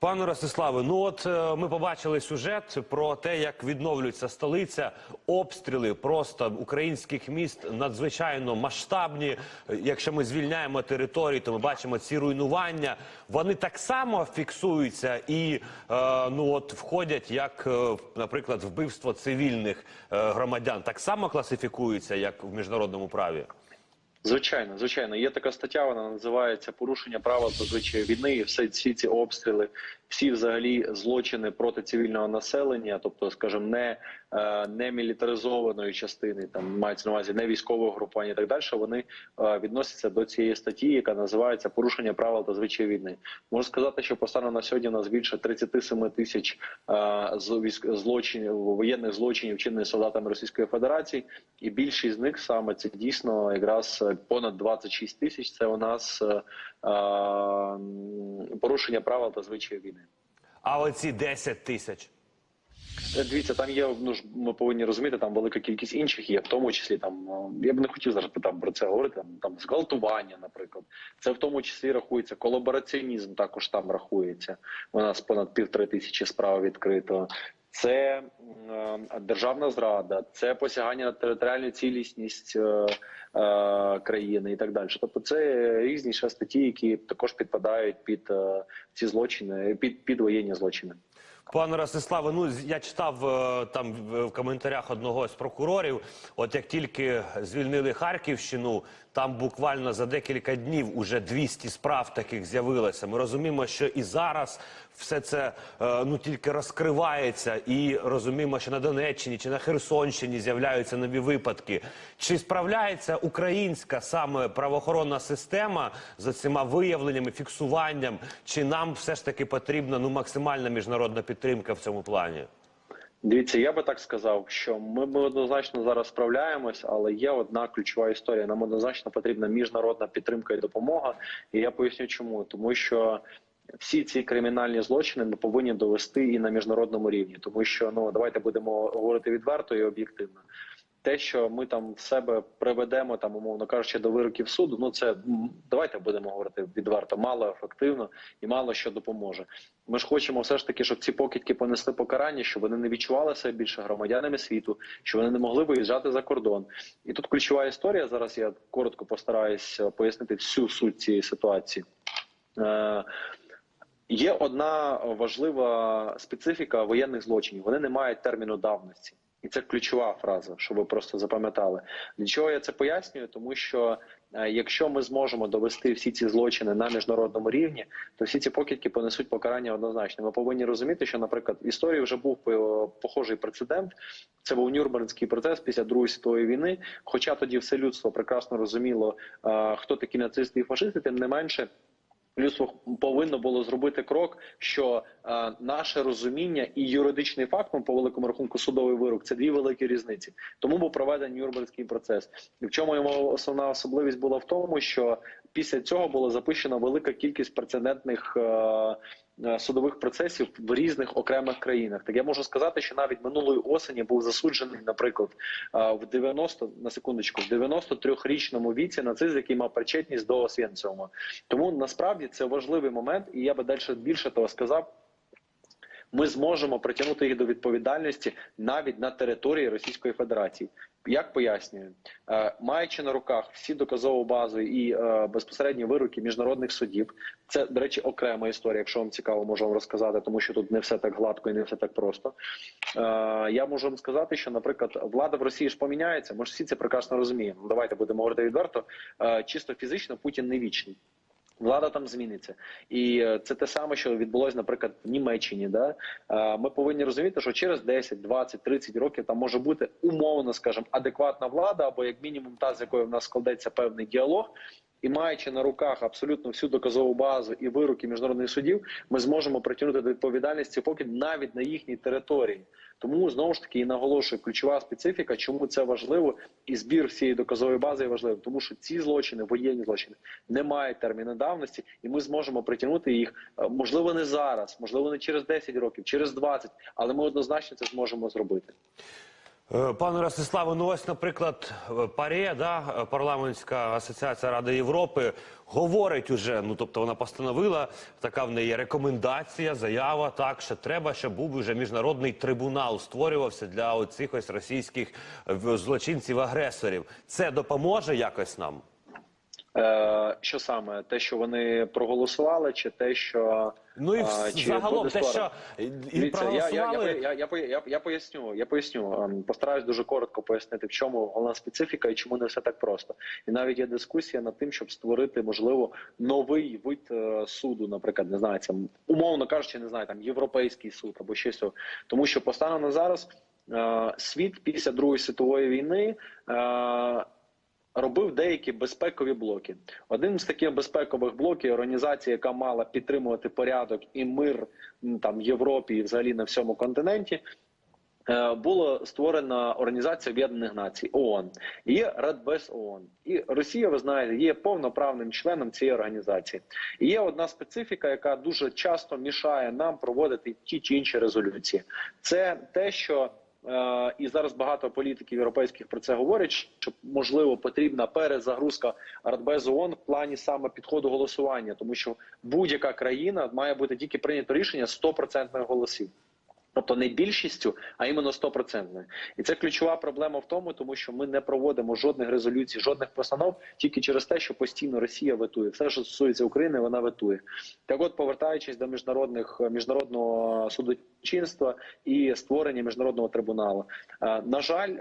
Пане Ростиславе, ну от е, ми побачили сюжет про те, як відновлюється столиця, обстріли просто українських міст надзвичайно масштабні. Е, Якщо ми звільняємо території, то ми бачимо ці руйнування. Вони так само фіксуються і е, ну от входять, як, наприклад, вбивство цивільних громадян, так само класифікуються, як в міжнародному праві. Звичайно, звичайно, є така стаття. Вона називається порушення правил зазвичай війни. І все всі ці обстріли, всі взагалі злочини проти цивільного населення, тобто, скажімо, не, е, не мілітаризованої частини, там мається на увазі не військового групування і так далі. Вони е, відносяться до цієї статті, яка називається порушення правил та звичай війни. Можу сказати, що поставлено на сьогодні у нас більше 37 тисяч е, злочинів воєнних злочинів, вчинених солдатами Російської Федерації, і більшість з них саме це дійсно якраз понад 26 тисяч. Це у нас е, е, порушення правил та звичаїв війни. А оці 10 тисяч. Е, Дивіться, там є. Ну ж ми повинні розуміти, там велика кількість інших є, в тому числі там. Я б не хотів зараз там про це говорити. Там, там зґвалтування, наприклад, це в тому числі рахується. Колабораціонізм також там рахується. У нас понад півтори тисячі справ відкрито. Це е, державна зрада, це посягання на територіальну цілісність е, е, країни і так далі. Тобто, це різні ще статті, які також підпадають під ці злочини, під, під воєнні злочини. Пане Ростиславе, ну я читав е, там в в коментарях одного з прокурорів. От як тільки звільнили Харківщину, там буквально за декілька днів уже 200 справ таких з'явилося. Ми розуміємо, що і зараз все це е, ну тільки розкривається, і розуміємо, що на Донеччині чи на Херсонщині з'являються нові випадки. Чи справляється українська саме правоохоронна система з цими виявленнями, фіксуванням? Чи нам все ж таки потрібна ну максимальна міжнародна підтримка в цьому плані? Дивіться, я би так сказав, що ми, ми однозначно зараз справляємось, але є одна ключова історія. Нам однозначно потрібна міжнародна підтримка і допомога. І я поясню, чому тому, що всі ці кримінальні злочини ми повинні довести і на міжнародному рівні, тому що ну давайте будемо говорити відверто і об'єктивно. Те, що ми там в себе приведемо, там умовно кажучи, до вироків суду, ну це давайте будемо говорити відверто, мало ефективно і мало що допоможе. Ми ж хочемо все ж таки, щоб ці покидьки понесли покарання, щоб вони не відчували себе більше громадянами світу, щоб вони не могли виїжджати за кордон. І тут ключова історія. Зараз я коротко постараюсь е, пояснити всю суть цієї ситуації. Е, Є одна важлива специфіка воєнних злочинів. Вони не мають терміну давності, і це ключова фраза, щоб ви просто запам'ятали. Для чого я це пояснюю? Тому що е, якщо ми зможемо довести всі ці злочини на міжнародному рівні, то всі ці покидьки понесуть покарання однозначно. Ми повинні розуміти, що, наприклад, в історії вже був е, похожий прецедент. Це був Нюрнберзький процес після Другої світової війни. Хоча тоді все людство прекрасно розуміло, е, хто такі нацисти і фашисти, тим не менше. Людство повинно було зробити крок, що е, наше розуміння і юридичний факт, ну, по великому рахунку, судовий вирок це дві великі різниці. Тому був проведений Нюрнбергський процес. І в чому його основна особливість була в тому, що після цього була запущена велика кількість прецедентних е, е, судових процесів в різних окремих країнах. Так я можу сказати, що навіть минулої осені був засуджений, наприклад, е, в 90, на секундочку, в 93-річному віці нацист, який мав причетність до Освєнциума. Тому насправді це важливий момент, і я би далі більше того сказав. Ми зможемо притягнути їх до відповідальності навіть на території Російської Федерації. Як пояснюю, Е, маючи на руках всі доказову базу і е, безпосередні вироки міжнародних судів, це до речі окрема історія. Якщо вам цікаво, можу вам розказати, тому що тут не все так гладко і не все так просто. Е, я можу вам сказати, що, наприклад, влада в Росії ж поміняється. Ми ж всі це прекрасно розуміємо. Давайте будемо говорити відверто. Чисто фізично Путін не вічний. Влада там зміниться, і е, це те саме, що відбулось, наприклад, в Німеччині. Да? Е, Ми повинні розуміти, що через 10, 20, 30 років там може бути умовно, скажімо, адекватна влада, або як мінімум та з якою в нас складеться певний діалог. І маючи на руках абсолютно всю доказову базу і вироки міжнародних судів, ми зможемо притягнути до відповідальності поки навіть на їхній території. Тому знову ж таки і наголошую ключова специфіка, чому це важливо, і збір всієї доказової бази є важливим, тому що ці злочини, воєнні злочини, не мають терміну давності, і ми зможемо притягнути їх е, можливо не зараз, можливо, не через 10 років, через 20, але ми однозначно це зможемо зробити. Е, Пане Ростиславе, ну ось, наприклад, е, ПАРЄ, да, е, парламентська асоціація Ради Європи, говорить уже, ну тобто вона постановила, така в неї рекомендація, заява, так, що треба, щоб був вже міжнародний трибунал створювався для оцих ось російських злочинців-агресорів. Це допоможе якось нам? Е, що саме? Те, що вони проголосували, чи те, що Ну і а, чи загалом те, що Дивіться, я, я, я, я, я, я, я, я поясню. Я поясню. Ем, Постараюсь дуже коротко пояснити, в чому головна специфіка і чому не все так просто. І навіть є дискусія над тим, щоб створити можливо новий вид е, суду, наприклад, не знаю, це умовно кажучи, не знаю, там європейський суд або щось. Тому що постаном на зараз е, світ після Другої світової війни. Робив деякі безпекові блоки. Один з таких безпекових блоків організація, яка мала підтримувати порядок і мир там Європі і взагалі на всьому континенті. е, Була створена Організація Об'єднаних Націй ООН. Є Радбез ООН. І Росія, ви знаєте, є повноправним членом цієї організації. І є одна специфіка, яка дуже часто мішає нам проводити ті чи інші резолюції. Це те, що і зараз багато політиків європейських про це говорять. Що можливо потрібна перезагрузка Радбезу ООН в плані саме підходу голосування, тому що будь-яка країна має бути тільки прийнято рішення 100% голосів. Тобто не більшістю, а іменно 100%. І це ключова проблема в тому, тому що ми не проводимо жодних резолюцій, жодних постанов тільки через те, що постійно Росія ветує. Все, що стосується України, вона ветує. Так, от, повертаючись до міжнародних міжнародного судочинства і створення міжнародного трибуналу, Е, на жаль.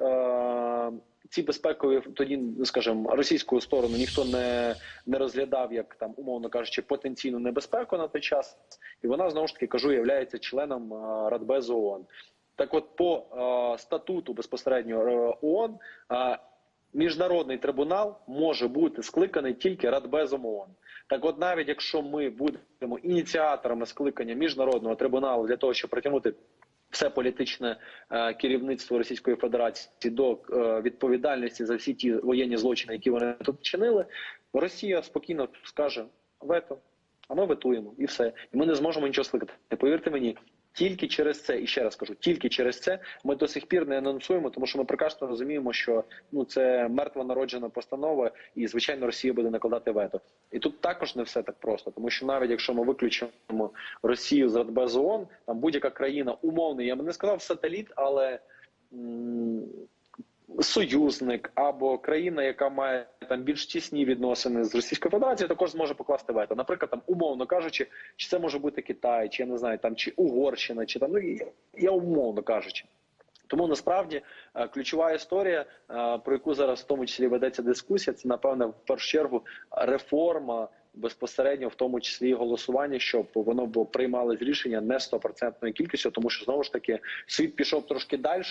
Ці безпекові тоді, ну, скажімо, російську сторону ніхто не, не розглядав як там, умовно кажучи, потенційну небезпеку на той час, і вона знову ж таки кажу, є членом е, Радбезу ООН. Так, от по е, статуту безпосередньо е, ООН е, міжнародний трибунал може бути скликаний тільки Радбезом ООН. Так, от навіть якщо ми будемо ініціаторами скликання міжнародного трибуналу для того, щоб притягнути все політичне е, керівництво Російської Федерації до е, відповідальності за всі ті воєнні злочини, які вони тут чинили, Росія спокійно скаже вето, а ми ветуємо і все. І ми не зможемо нічого скликати. Повірте мені. Тільки через це, і ще раз кажу, тільки через це ми до сих пір не анонсуємо, тому що ми прекрасно розуміємо, що ну це мертва народжена постанова, і звичайно Росія буде накладати вето. І тут також не все так просто, тому що навіть якщо ми виключимо Росію з Радбезу ООН, там будь-яка країна умовний, я б не сказав сателіт, але м, союзник або країна, яка має там більш тісні відносини з Російською Федерацією, також зможе покласти вето. Наприклад, там умовно кажучи, чи це може бути Китай, чи я не знаю, там чи Угорщина, чи там ну я- я умовно кажучи. Тому насправді е, ключова історія, е, про яку зараз в тому числі ведеться дискусія, це напевне в першу чергу реформа безпосередньо, в тому числі голосування, щоб воно було приймалось рішення не стопроцентною кількістю, тому що знову ж таки світ пішов трошки далі.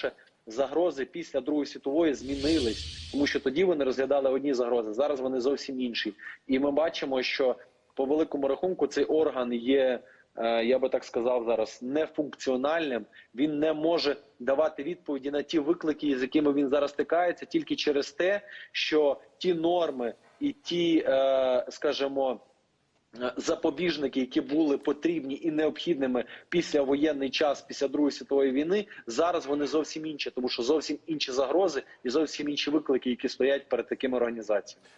Загрози після Другої світової змінились, тому що тоді вони розглядали одні загрози. Зараз вони зовсім інші. І ми бачимо, що по великому рахунку цей орган є. е, Я би так сказав зараз нефункціональним. Він не може давати відповіді на ті виклики, з якими він зараз стикається, тільки через те, що ті норми і ті, е, скажімо, запобіжники, які були потрібні і необхідними після воєнний час, після Другої світової війни, зараз вони зовсім інші, тому що зовсім інші загрози і зовсім інші виклики, які стоять перед такими організаціями.